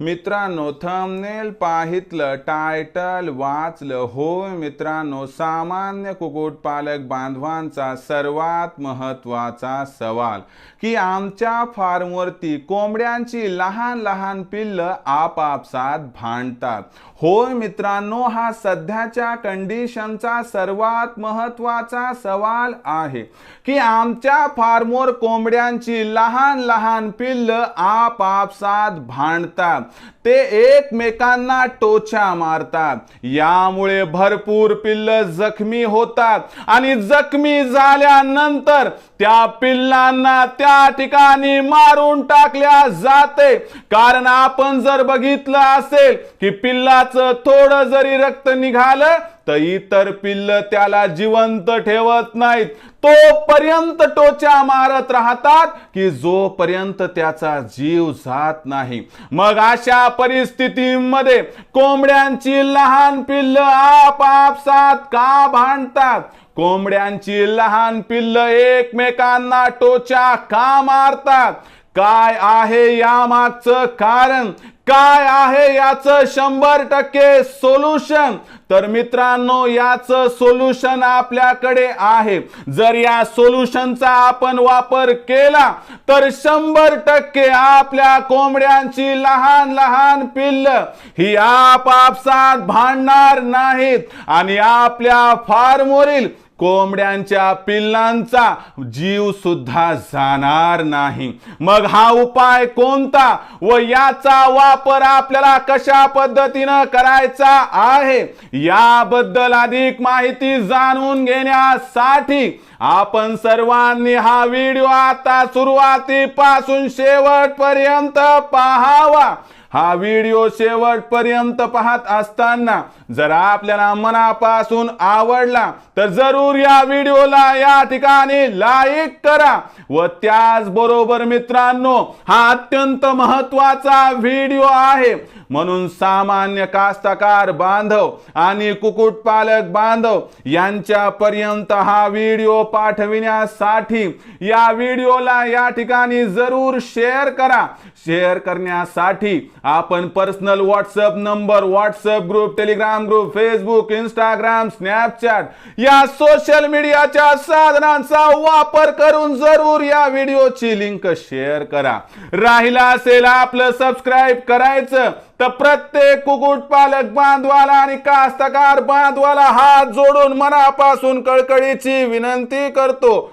मित्रांनो thumbnail पाहितलं title वाचलं. होय मित्रांनो सामान्य कुक्कुटपालक बांधवांचा सर्वात महत्त्वाचा सवाल की आमच्या फार्मवरती कोंबड्यांची लहान लहान पिल्लं आपापसात भांडतात. होय मित्रांनो हा सध्याच्या कंडिशनचा सर्वात महत्त्वाचा सवाल आहे की आमच्या फार्मवर कोंबड्यांची लहान लहान पिल्लं आपापसात भांडतात. ते एकमेकांना टोचा मारतात. यामुळे भरपूर पिल्ल जखमी होतात. आणि जखमी झाल्यानंतर त्या पिल्लांना त्या ठिकाणी मारून टाकल्या जाते. कारण आपण जर बघितलं असेल की पिल्लाचं थोडं जरी रक्त निघालं तर इतर पिल्ल त्याला जिवंत ठेवत नाहीत. तोपर्यंत टोचा मारत राहतात की जोपर्यंत त्याचा जीव जात नाही. मग अशा परिस्थितीमध्ये कोंबड्यांची लहान पिल्ल आपापसात का भांडतात? कोंबड्यांची लहान पिल्ल एकमेकांना टोचा का मारतात? काय आहे यामागचं कारण? काय आहे याचं शंभर टक्के सोल्युशन तर मित्रांनो याचं सोल्युशन आपल्याकडे आहे. जर या सोल्युशनचा आपण वापर केला तर शंभर टक्के आपल्या कोंबड्यांची लहान लहान पिल्ल ही आपापसात भांडणार नाहीत. आणि आपल्या फार्मवरील कोंबड्यांच्या पिल्लांचा जीव सुद्धा जाणार नाही. मग हा उपाय कोणता व याचा वापर आपल्याला कशा पद्धतीनं करायचा आहे? याबद्दल अधिक माहिती जाणून घेण्यासाठी आपण सर्वांनी हा व्हिडिओ आता सुरुवातीपासून शेवटपर्यंत पाहावा. हा व्हिडिओ शेवटपर्यंत पाहत असताना जर आपल्याला मनापासून आवडला तर जरूर या व्हिडिओला या ठिकाणी लाईक करा. व त्याचबरोबर मित्रांनो हा अत्यंत महत्त्वाचा व्हिडिओ आहे. म्हणून सामान्य कास्तकार बांधव आणि कुक्कुटपालक बांधव यांच्यापर्यंत हा व्हिडिओ पाठविण्यासाठी या व्हिडिओला या ठिकाणी जरूर शेअर करा. शेअर करण्यासाठी आपण personal WhatsApp number WhatsApp group Telegram group Facebook Instagram Snapchat या सोशल मीडियाच्या साधनांचा वापर करून जरूर या व्हिडिओची लिंक शेअर करा. राहिला असेल आपलं सबस्क्राईब करायचं तर प्रत्येक कुक्कुटपालक बांधवाला आणि कास्तकार बांधवाला हात जोडून मनापासून कळकळीची विनंती करतो.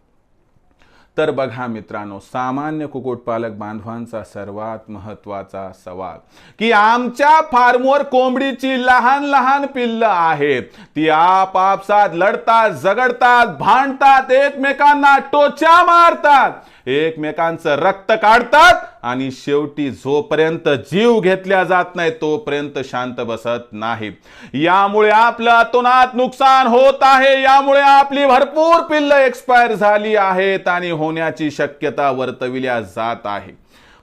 तर बघा मित्रांनो सामान्य कुक्कुटपालक बांधवांचा सर्वात महत्त्वाचा सवाल की आमच्या फार्मवर कोंबडीची लहान लहान पिल्ल आहेत. ती आपापसात लढतात झगडतात भांडतात एकमेकांना टोच्या मारतात. एकमेकांचं रक्त काढतात आणि शेवटी जोपर्यंत जीव घेतल्या जात नाही तोपर्यंत शांत बसत नाहीत. यामुळे आपलं अतोनात नुकसान होत आहे. यामुळे आपली भरपूर पिल्ल एक्सपायर झाली आहेत आणि होण्याची शक्यता वर्तविल्या जात आहे.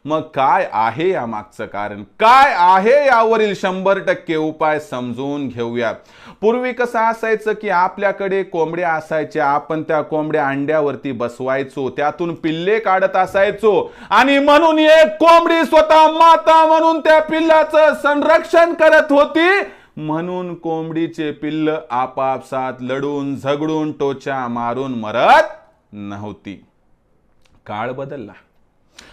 मग काय आहे या मागचं कारण? काय आहे यावरील शंभर टक्के उपाय समजून घेऊयात पूर्वी कसं असायचं की आपल्याकडे कोंबड्या असायच्या आपण त्या कोंबड्या अंड्यावरती बसवायचो त्यातून पिल्ले काढत असायचो आणि म्हणून एक कोंबडी स्वतः माता म्हणून त्या पिल्लाचं संरक्षण करत होती. म्हणून कोंबडीचे पिल्ल आपापसात लढून झगडून टोचा मारून मरत नव्हती. काळ बदलला.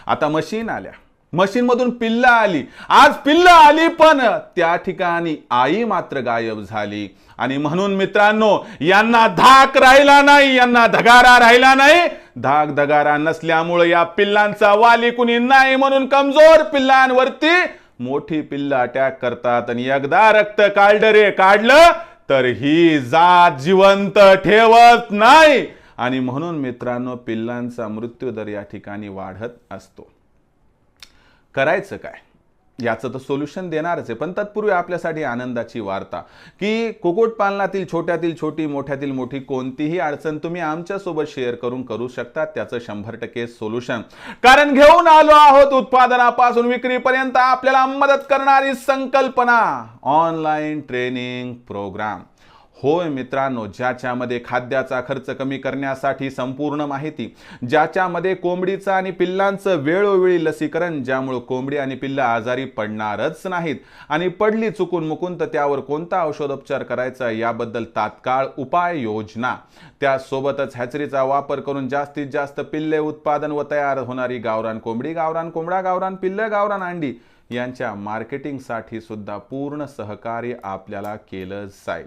आता मशीन आल्या. मशीनमधून पिल्ला आली. आज पिल्ला आली पण त्या ठिकाणी आई मात्र गायब झाली. आणि म्हणून मित्रांनो यांना धाक राहिला नाही यांना धगारा राहिला नाही. धाक धगारा नसल्यामुळे या पिल्लांचा वाली कुणी नाही म्हणून कमजोर पिल्लांवरती मोठी पिल्ल अटॅक करतात. आणि एकदा रक्त काढलं रे काढलं तर ही जात जिवंत ठेवत नाही. आणि म्हणून मित्रांनो पिल्लांचा मृत्यूदर या ठिकाणी वाढत असतो. करायचं काय? याचं तर सोल्युशन देणारच आहे. पण तत्पूर्वी आपल्यासाठी आनंदाची वार्ता की कुक्कुटपालनातील छोट्यातील छोटी मोठ्यातील मोठी कोणतीही अडचण तुम्ही आमच्यासोबत शेअर करून करू शकता. त्याचं शंभर टक्के सोल्युशन. कारण घेऊन आलो आहोत उत्पादनापासून विक्रीपर्यंत आपल्याला मदत करणारी संकल्पना. Online training program. होय मित्रांनो ज्याच्यामध्ये खाद्याचा खर्च कमी करण्यासाठी संपूर्ण माहिती ज्याच्यामध्ये कोंबडीचं आणि पिल्लांचं वेळोवेळी लसीकरण ज्यामुळे कोंबडी आणि पिल्लं आजारी पडणारच नाहीत आणि पडली चुकून मुकून तर त्यावर कोणता औषधोपचार करायचा याबद्दल तात्काळ उपाय योजना. त्यासोबतच हॅचरीचा वापर करून जास्तीत जास्त पिल्ले उत्पादन व तयार होणारी गावरान कोंबडी गावरान कोंबडा गावरान पिल्ल गावरान अंडी यांच्या मार्केटिंगसाठी सुद्धा पूर्ण सहकार्य आपल्याला केलं जाईल.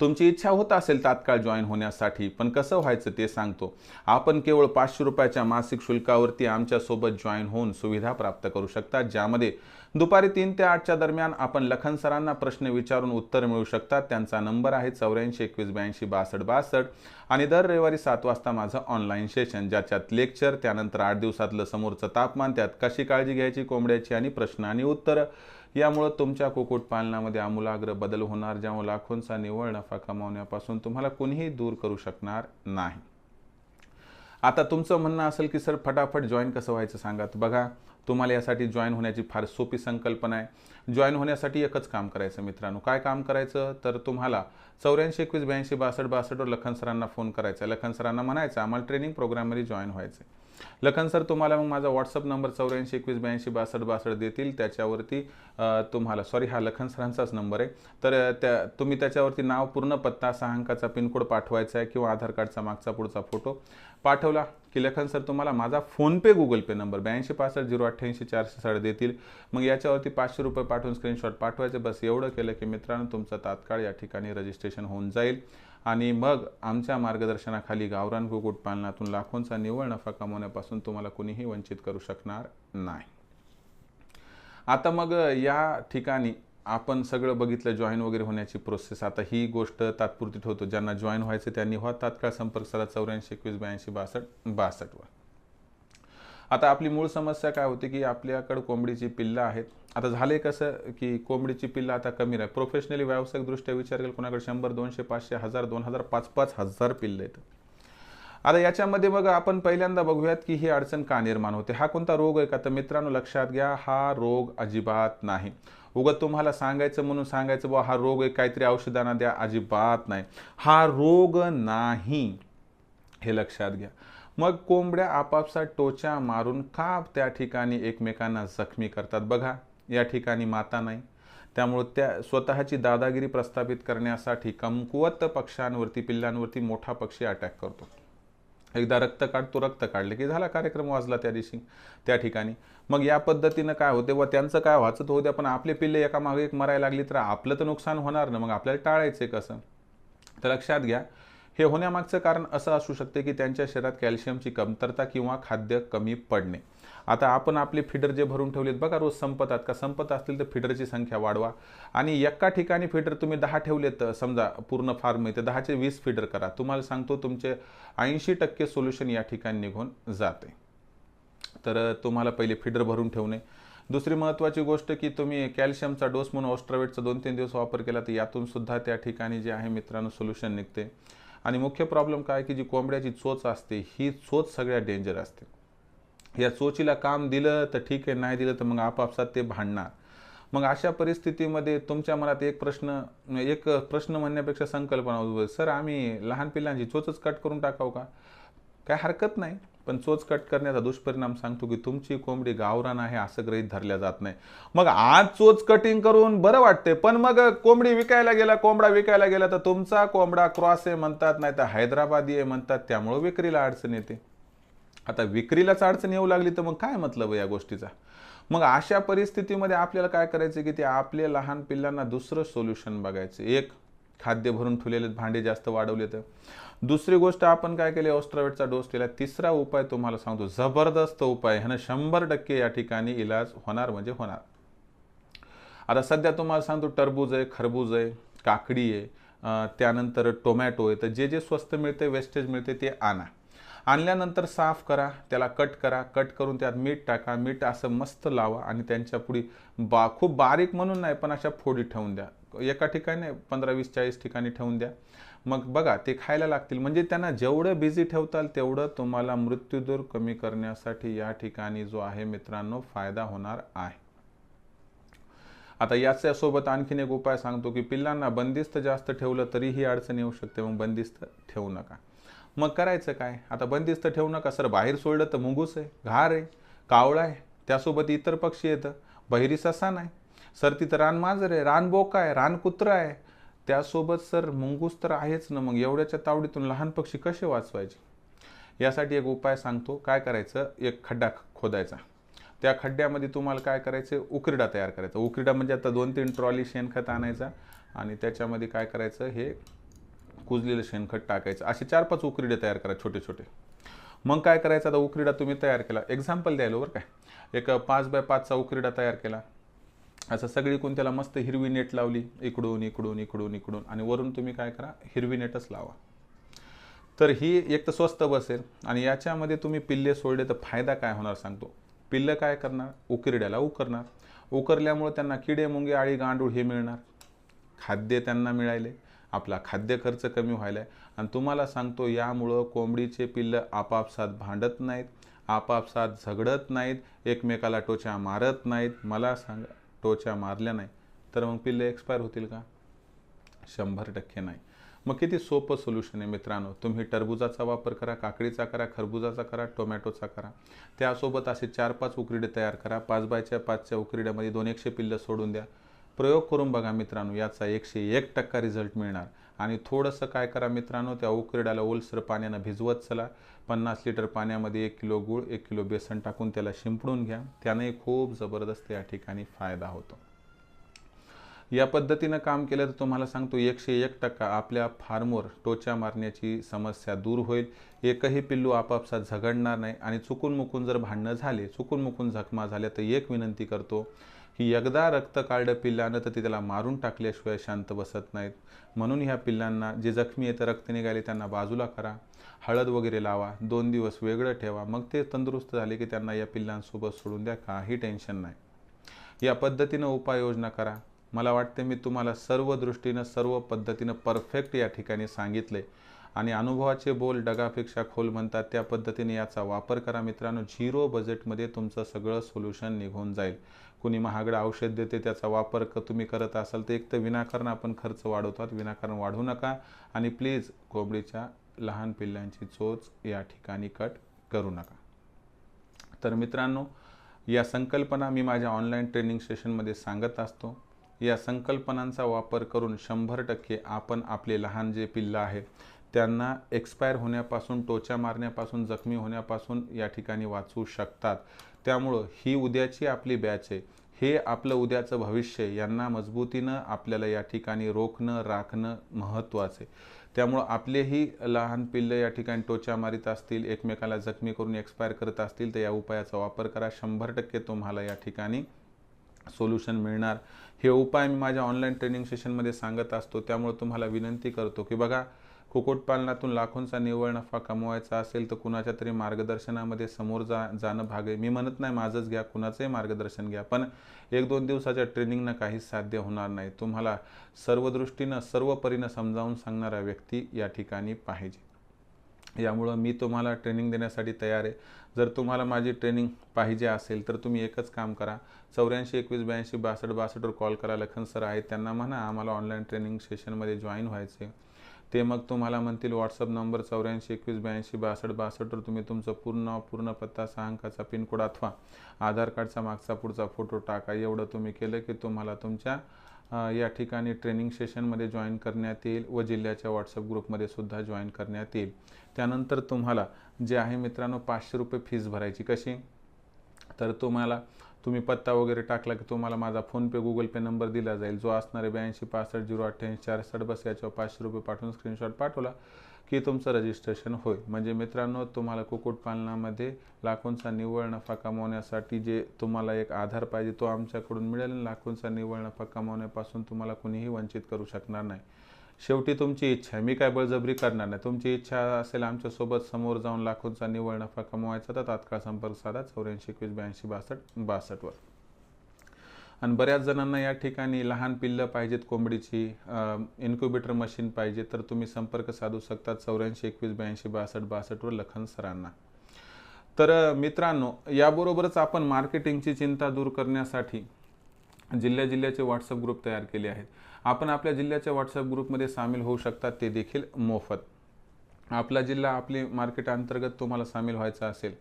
तुमची इच्छा होत असेल तात्काळ जॉईन होण्यासाठी पण कसं व्हायचं ते सांगतो. आपण केवळ पाचशे रुपयाच्या मासिक शुल्कावरती आमच्यासोबत जॉईन होऊन सुविधा प्राप्त करू शकता ज्यामध्ये दुपारी तीन ते आठच्या दरम्यान आपण लखन सरांना प्रश्न विचारून उत्तर मिळू शकतात त्यांचा नंबर आहे चौऱ्याऐंशी एकवीस ब्याऐंशी बासष्ट बासष्ट आणि दर रविवारी सात वाजता माझं ऑनलाईन सेशन ज्याच्यात लेक्चर त्यानंतर आठ दिवसातलं समोरचं तापमान त्यात कशी काळजी घ्यायची कोंबड्याची आणि प्रश्न आणि उत्तरं. यामुळं तुमच्या कुक्कुटपालनामध्ये आमूलाग्र बदल होणार ज्यामुळे लाखोंचा निव्वळ नफा कमावण्यापासून तुम्हाला कोणीही दूर करू शकणार नाही. आता तुमचं म्हणणं असेल की सर फटाफट जॉईन कसं व्हायचं सांगा. तर बघा तुम्हाला यासाठी जॉईन होण्याची फार सोपी संकल्पना आहे. जॉईन होण्यासाठी एकच काम करायचं मित्रांनो. काय काम करायचं? तर तुम्हाला चौऱ्याऐंशी एकवीस ब्याऐंशी बासष्ट बासष्टवर लखन सरांना फोन करायचा. लखन सरांना म्हणायचं आम्हाला ट्रेनिंग प्रोग्राममध्ये जॉईन व्हायचं आहे लखन सर तुम्हाला मग माझा व्हॉट्सअप नंबर चौऱ्याऐंशी एकवीस ब्याऐंशी बासष्ट बासष्ट देतील. त्याच्यावरती तुम्हाला सॉरी हा लखन सरांचाच नंबर आहे. तर त्या तुम्ही त्याच्यावरती नाव पूर्ण पत्ता सहा अंकाचा पिनकोड पाठवायचा आहे किंवा आधार कार्डचा मागचा पुढचा फोटो पाठवला की लखन सर तुम्हाला माझा फोनपे गुगल पे नंबर ब्याऐंशी पासष्ट झिरो अठ्ठ्याऐंशी चारशे साडे देतील. मग याच्यावरती पाचशे रुपये पाठवून स्क्रीनशॉट पाठवायचे. बस एवढं केलं की मित्रांनो तुमचं तात्काळ या ठिकाणी रजिस्ट्रेशन होऊन जाईल. आणि मग आमच्या मार्गदर्शनाखाली गावरान कुक्कुटपालनातून लाखोंचा निव्वळ नफा कमवण्यापासून तुम्हाला कुणीही वंचित करू शकणार नाही. आता मग या ठिकाणी आपण सगळं बघितलं जॉईन वगैरे होण्याची प्रोसेस आता ही गोष्ट तात्पुरती ठेवतो. ज्यांना जॉईन व्हायचं त्यांनी व्हा. तात्काळ संपर्क साधा चौऱ्याऐंशी एकवीस ब्याऐंशी बासष्ट बासष्टवर. आता आपली मूळ समस्या काय होती की आपल्याकडे कोंबडीची पिल्लं आहेत. आता झाले कसं की कोंबडीची पिल्लं आता कमी राहील. प्रोफेशनली व्यावसायिकदृष्ट्या विचार केला कोणाकडे शंभर दोनशे पाचशे हजार दोन हजार पाच पाच हजार पिल्लं आहेत. आता याच्यामध्ये मग आपण पहिल्यांदा बघूयात की ही अडचण का निर्माण होते? हा कोणता रोग आहे का? तर मित्रांनो लक्षात घ्या हा रोग अजिबात नाही. उगत तुम्हाला सांगायचं म्हणून सांगायचं बुवा हा रोग आहे काहीतरी औषधांना द्या अजिबात नाही. हा रोग नाही हे लक्षात घ्या. मग कोंबड्या आपापसात टोचा मारून का त्या ठिकाणी एकमेकांना जखमी करतात? बघा या ठिकाणी माता नाही. त्यामुळे त्या स्वतःची दादागिरी प्रस्थापित करण्यासाठी कमकुवत पक्षांवरती पिल्लांवरती मोठा पक्षी अटॅक करतो. एकदा रक्त काढतो रक्त काढले की झाला कार्यक्रम वाजला त्या दिवशी त्या ठिकाणी. मग या पद्धतीनं काय होते? व त्यांचं काय वाचत होते पण आपले पिल्ले एका मागे एक मरायला लागली तर आपलं तर नुकसान होणार ना? मग आपल्याला टाळायचं कसं? तर लक्षात घ्या हे होण्यामागचं कारण असं असू शकते की त्यांच्या शरीरात कॅल्शियमची कमतरता किंवा खाद्य कमी पडणे. आता आपण आपले फिडर जे भरून ठेवलेत बघा रोज संपतात का? संपत असतील तर फिडरची संख्या वाढवा. आणि एका ठिकाणी फिडर तुम्ही दहा ठेवलेत समजा पूर्ण फार्म आहे तर दहाचे वीस फिडर करा. तुम्हाला सांगतो तुमचे ऐंशी टक्के सोल्युशन या ठिकाणी निघून जाते. तर तुम्हाला पहिले फिडर भरून ठेवणे. दुसरी महत्त्वाची गोष्ट की तुम्ही कॅल्शियमचा डोस म्हणून ऑस्ट्रावेटचा दोन तीन दिवस वापर केला तर यातून सुद्धा त्या ठिकाणी जे आहे मित्रांनो सोल्युशन निघते. आणि मुख्य प्रॉब्लेम काय की जी कोंबड्याची चोच असते ही चोच सगळ्यात डेंजर असते. या चोचीला काम दिलं तर ठीक आहे नाही दिलं तर मग आपापसात ते भांडणार. मग अशा परिस्थितीमध्ये तुमच्या मनात एक प्रश्न एक प्रश्न म्हणण्यापेक्षा संकल्पना सर आम्ही लहान पिल्लांची चोचच कट करून टाकावं का? काय हरकत नाही. पण चोच कट करण्याचा दुष्परिणाम सांगतो की तुमची कोंबडी गावरान आहे असं गृहीत धरल्या जात नाही. मग आज चोच कटिंग करून बरं वाटते पण मग कोंबडी विकायला गेला कोंबडा विकायला गेला तर तुमचा कोंबडा क्रॉस आहे म्हणतात नाही तर हैदराबादी आहे म्हणतात त्यामुळं विक्रीला अडचण येते. आता विक्रीलाच अडचण येऊ लागली तर मग काय मतलब या गोष्टीचा? मग अशा परिस्थितीमध्ये आपल्याला काय करायचं की ते आपले लहान पिल्लांना दुसरं सोल्युशन बघायचं. एक खाद्य भरून ठेवलेले भांडे जास्त वाढवले तर. दुसरी गोष्ट आपण काय केली? ऑस्ट्रावेटचा डोस केला. तिसरा उपाय तुम्हाला सांगतो. जबरदस्त उपाय. ह्यानं शंभर टक्के या ठिकाणी इलाज होणार म्हणजे होणार. आता सध्या तुम्हाला सांगतो टरबूज आहे खरबूज आहे काकडी आहे त्यानंतर टोमॅटो आहे. तर जे जे स्वस्त मिळते वेस्टेज मिळते ते आणा. आणल्यानंतर साफ करा त्याला कट करा कट करून त्यात मीठ टाका मीठ असं मस्त लावा आणि त्यांच्या पुढे बा खूप बारीक म्हणून नाही पण अशा फोडी ठेवून द्या. एका ठिकाणी पंधरा वीस चाळीस ठिकाणी ठेवून द्या. मग बघा ते खायला लागतील. म्हणजे त्यांना जेवढं बिझी ठेवताल तेवढं तुम्हाला मृत्यूदर कमी करण्यासाठी या ठिकाणी जो आहे मित्रांनो फायदा होणार आहे. आता याच्यासोबत आणखीन एक उपाय सांगतो की पिल्लांना बंदिस्त जास्त ठेवलं तरीही अडचण येऊ शकते. मग बंदिस्त ठेवू नका. मग करायचं काय? आता बंदिस्त ठेवू नका सर. बाहेर सोडलं तर मुंगूस आहे घार आहे कावळा आहे. त्यासोबत इतर पक्षी येतं. बहिरी ससा नाही सर तिथं रान मांजर आहे रान बोका आहे रान कुत्रा आहे. त्यासोबत सर मुंगूस तर आहेच ना मग. एवढ्याच्या तावडीतून लहान पक्षी कसे वाचवायचे? यासाठी एक उपाय सांगतो. काय करायचं? एक खड्डा खोदायचा. त्या खड्ड्यामध्ये तुम्हाला काय करायचं? उकरडा तयार करायचा. उकरडा म्हणजे आता दोन तीन ट्रॉली शेणखत आणायचा आणि त्याच्यामध्ये काय करायचं? हे कुजलेलं शेणखत टाकायचं. असे चार पाच उकरीडे तयार करा छोटे छोटे मग काय करायचं? आता उकरीडा तुम्ही तयार केला. एक्झाम्पल द्यायला बरं काय एक पाच बाय पाचचा उकरीडा तयार केला. असं सगळीकडून त्याला मस्त हिरवी नेट लावली? इकडून इकडून इकडून इकडून. आणि वरून तुम्ही काय करा? हिरवी नेटच लावा. तर ही एक तर स्वस्त बसेल. आणि याच्यामध्ये तुम्ही पिल्ले सोडले तर फायदा काय होणार सांगतो? पिल्लं काय करणार? उकिरड्याला उकरणार. उकरल्यामुळे त्यांना किडे मुंगे आळी गांडूळ हे मिळणार. खाद्य त्यांना मिळाले. आपला खाद्य खर्च कमी व्हायला आहे आणि तुम्हाला सांगतो यामुळं कोंबडीचे पिल्लं आपापसात भांडत नाहीत आपापसात झगडत नाहीत एकमेकाला टोच्या मारत नाहीत. मला सांगा टोच्या मारल्या नाही तर मग पिल्ले एक्सपायर होतील का? शंभर टक्के नाही. मग किती सोपं सोल्युशन आहे मित्रांनो. तुम्ही टरबुजाचा वापर करा काकडीचा करा खरबुजाचा करा टोमॅटोचा करा. त्यासोबत असे चार पाच उकरीडे तयार करा. पाच बायच्या पाचच्या उकरीड्यामध्ये दोन एकशे पिल्लं सोडून द्या. प्रयोग करून बघा मित्रांनो याचा एकशे एक टक्का रिझल्ट मिळणार. आणि थोडंसं काय करा मित्रांनो त्या उकरड्याला ओलसर पाण्यानं भिजवत चला. पन्नास लिटर पाण्यामध्ये एक किलो गूळ एक किलो बेसन टाकून त्याला शिंपडून घ्या. त्याने खूप जबरदस्त या ठिकाणी फायदा होतो. या पद्धतीनं काम केलं तर तुम्हाला सांगतो एकशे एक टक्का आपल्या फार्मवर टोचा मारण्याची समस्या दूर होईल. एकही पिल्लू आपापसात झगडणार नाही. आणि चुकून मुकून जर भांडणं झाले चुकून मुकून जखमा झाल्या तर एक विनंती करतो की एकदा रक्त काढलं पिल्लानं तर ते त्याला मारून टाकल्याशिवाय शांत बसत नाहीत. म्हणून ह्या पिल्लांना जे जखमी येतं रक्त निघाले त्यांना बाजूला करा. हळद वगैरे लावा. दोन दिवस वेगळं ठेवा. मग ते तंदुरुस्त झाले की त्यांना या पिल्लांसोबत सोडून द्या. काही टेन्शन नाही. या पद्धतीनं उपाययोजना करा. मला वाटते मी तुम्हाला सर्व दृष्टीनं सर्व पद्धतीनं परफेक्ट या ठिकाणी सांगितले. आणि अनुभवाचे बोल डगापेक्षा खोल म्हणतात. त्या पद्धतीने याचा वापर करा मित्रांनो. झिरो बजेटमध्ये तुमचं सगळं सोल्युशन निघून जाईल. कुणी महागडं औषध देते त्याचा वापर क तुम्ही करत असाल तर एक तर विनाकारण आपण खर्च वाढवतात. विनाकारण वाढवू नका. आणि प्लीज कोंबडीच्या लहान पिल्लांची चोच या ठिकाणी कट करू नका. तर मित्रांनो या संकल्पना मी माझ्या ऑनलाईन ट्रेनिंग सेशनमध्ये सांगत असतो. या संकल्पनांचा वापर करून शंभर टक्के आपण आपले लहान जे पिल्लं आहेत त्यांना एक्सपायर होण्यापासून टोचा मारण्यापासून जखमी होण्यापासून या ठिकाणी वाचवू शकतात. त्यामुळं ही उद्याची आपली बॅच आहे. हे आपलं उद्याचं भविष्य यांना मजबूतीनं आपल्याला या ठिकाणी रोखणं राखणं महत्त्वाचं आहे. त्यामुळं आपलेही लहान पिल्लं या ठिकाणी टोचा मारीत असतील एकमेकाला जखमी करून एक्सपायर करत असतील तर या उपायाचा वापर करा. शंभर टक्के तुम्हाला या ठिकाणी सोल्युशन मिळणार. हे उपाय मी माझ्या ऑनलाईन ट्रेनिंग सेशनमध्ये सांगत असतो. त्यामुळे तुम्हाला विनंती करतो की बघा कुक्कुटपालनातून लाखोंचा निव्वळ नफा कमवायचा असेल तर कुणाच्या तरी मार्गदर्शनामध्ये समोर जा जाणं भाग आहे मी म्हणत नाही माझंच घ्या कुणाचंही मार्गदर्शन घ्या पण एक दोन दिवसाच्या ट्रेनिंगनं काहीच साध्य होणार नाही. तुम्हाला सर्व दृष्टीनं सर्व परीनं समजावून सांगणारा व्यक्ती या ठिकाणी पाहिजे. यामुळं मी तुम्हाला ट्रेनिंग देण्यासाठी तयार आहे. जर तुम्हाला माझी ट्रेनिंग पाहिजे असेल तर तुम्ही एकच काम करा. चौऱ्याऐंशी एकवीस ब्याऐंशी बासष्ट बासष्टवर कॉल करा. लखन सर आहेत त्यांना म्हणा आम्हाला ऑनलाईन ट्रेनिंग सेशनमध्ये जॉईन व्हायचे ते मग तुम्हाला म्हणतील व्हॉट्सअप नंबर चौऱ्याऐंशी एकवीस ब्याऐंशी बासष्ट बासष्टवर तुम्ही तुमचं पूर्ण पूर्ण पत्ता सहा अंकाचा पिनकोड अथवा आधार कार्डचा मागचा पुढचा फोटो टाका. एवढं तुम्ही केलं की तुम्हाला तुमच्या या ठिकाणी ट्रेनिंग सेशनमध्ये जॉईन करण्यात येईल व जिल्ह्याच्या व्हॉट्सअप ग्रुपमध्ये सुद्धा जॉईन करण्यात येईल. त्यानंतर तुम्हाला जे आहे मित्रांनो पाचशे रुपये फीस भरायची कशी? तर तुम्हाला तुम्ही पत्ता वगैरे टाकला की तुम्हाला माझा फोनपे गुगल पे नंबर दिला जाईल. जो असणारे ब्याऐंशी पासष्ट झिरो अठ्ठ्याऐंशी चारसष्ट बस याच्यावर पाचशे रुपये पाठवून स्क्रीनशॉट पाठवला की तुमचं रजिस्ट्रेशन होईल. म्हणजे मित्रांनो तुम्हाला कुक्कुटपालनामध्ये लाखोंचा निव्वळ नफा कमवण्यासाठी जे तुम्हाला एक आधार पाहिजे तो आमच्याकडून मिळेल लाखोंचा निव्वळ नफा कमावण्यापासून तुम्हाला कुणीही वंचित करू शकणार नाही. शेवटी तुमची इच्छा आहे. मी काय बळजबरी करणार नाही. तुमची इच्छा असेल आमच्यासोबत समोर जाऊन लाखोंचा निव्वळ नफा कमवायचा तर तात्काळ संपर्क साधा. चौऱ्याऐंशी एकवीस ब्याऐंशी बासष्ट बासष्टवर आणि बऱ्याच जणांना या ठिकाणी लहान पिल्लं पाहिजेत कोंबडीची इन्क्युबेटर मशीन पाहिजे तर तुम्ही संपर्क साधू शकता चौऱ्याऐंशी एकवीस ब्याऐंशी बासष्ट बासष्टवर लखन सरांना. तर मित्रांनो याबरोबरच आपण मार्केटिंगची चिंता दूर करण्यासाठी जिल्ह्या जिल्ह्याचे व्हॉट्सअप ग्रुप तयार केले आहेत. आपण आपल्या जिल्ह्याच्या व्हॉट्सअप ग्रुपमध्ये सामील होऊ शकतात ते देखील मोफत. आपला जिल्हा आपली मार्केट अंतर्गत तुम्हाला सामील व्हायचा असेल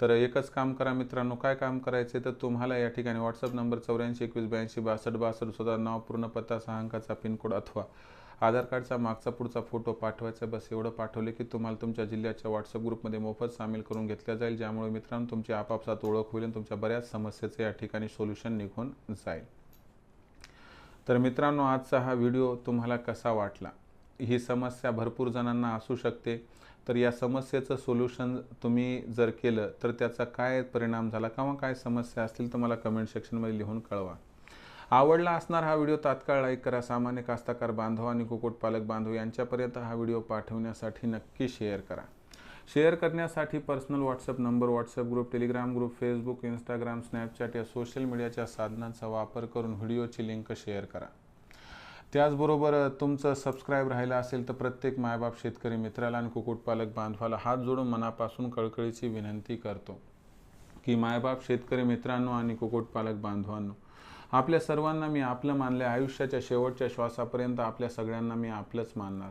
तर एकच काम करा मित्रांनो काय काम करायचे तर तुम्हाला या ठिकाणी व्हॉट्सअप नंबर चौऱ्याऐंशी एकवीस ब्याऐंशी बासष्ट बासष्ट सुद्धा नाव पूर्ण पत्ता सहा अंकाचा पिनकोड अथवा आधार कार्डचा मागचा पुढचा फोटो पाठवायचा बस एवढं पाठवले की तुम्हाला तुमच्या जिल्ह्याच्या व्हॉट्सअप ग्रुपमध्ये मोफत सामील करून घेतल्या जाईल ज्यामुळे मित्रांनो तुमची आपापसात ओळख होईल आणि तुमच्या बऱ्याच समस्येचं या ठिकाणी सोल्युशन निघून जाईल. तर मित्रांनो आजचा हा व्हिडिओ तुम्हाला कसा वाटला? ही समस्या भरपूर जणांना असू शकते. तर या समस्येचं सोल्युशन तुम्ही जर केलं तर त्याचा काय परिणाम झाला किंवा काय समस्या असतील तर मला कमेंट सेक्शनमध्ये लिहून कळवा. आवडला असणार हा व्हिडिओ तात्काळ लाईक करा. सामान्य कास्ताकार बांधव आणि कुक्कुटपालक बांधव यांच्यापर्यंत हा व्हिडिओ पाठवण्यासाठी नक्की शेअर करा. शेअर करण्यासाठी personal WhatsApp number WhatsApp group Telegram group Facebook Instagram Snapchat या सोशल मीडियाच्या साधनांचा वापर करून व्हिडिओची लिंक शेअर करा. त्याचबरोबर तुमचं सबस्क्राईब राहिलं असेल तर प्रत्येक मायबाप शेतकरी मित्राला आणि कुक्कुटपालक बांधवाला हात जोडून मनापासून कळकळीची विनंती करतो की मायबाप शेतकरी मित्रांनो आणि कुक्कुटपालक बांधवांनो आपल्या सर्वांना मी आपलं मानले आयुष्याच्या शेवटच्या श्वासापर्यंत आपल्या सगळ्यांना मी आपलंच मानणार.